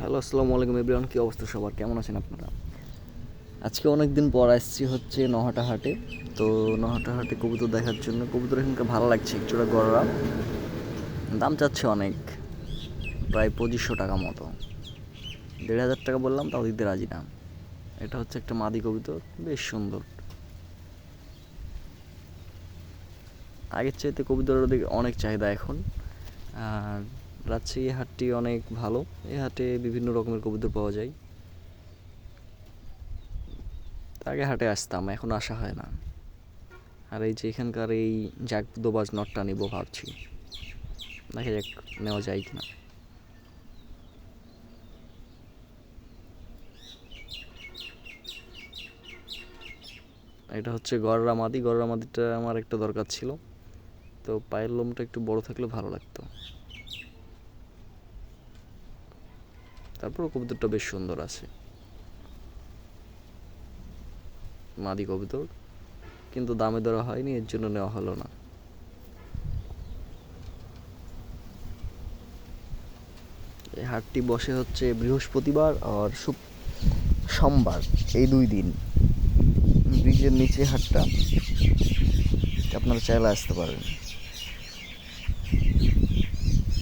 Hello, আসসালামু আলাইকুম everyone, কী অবস্থা সবার? কেমন আছেন আপনারা? আজকে অনেক দিন পর আসছি হচ্ছে নহাটা হাটে। তো নহাটা হাটে কবুতর দেখার জন্য, কবুতর এখানকার ভালো লাগছে একচুটা গড়রা দাম চাচ্ছে অনেক, প্রায় পঁচিশশো টাকা মতো। দেড় হাজার টাকা বললাম, তাও দিতে রাজি না। এটা হচ্ছে একটা মাদি কবুতর, বেশ সুন্দর। আগের চাইতে কবুতরের দিকে অনেক চাহিদা এখন। আর রাজশাহী হাটটি অনেক ভালো। এই হাটে বিভিন্ন রকমের কবুতর পাওয়া যায়। আগে হাটে আসতাম, এখন আসা হয় না। আর এই যে এখানকার এই জাক দোবাজ নটটা নিব ভাবছি। দেখা যাক নেওয়া যায় কিনা। এটা হচ্ছে গররা মাদি। গররা মাদিটা আমার একটা দরকার ছিল। তো পায়ের লোমটা একটু বড় থাকলে ভালো লাগতো। তারপর কবুতরটা বেশ সুন্দর আছে। মাদি কবুতর, কিন্তু দামে ধরা হয়নি, এর জন্য নেওয়া হলো না। এই হাটটি বসে হচ্ছে বৃহস্পতিবার আর সোমবার, এই দুই দিন। ব্রিজের নিচে হাটটা, আপনারা চাইলে আসতে পারেন।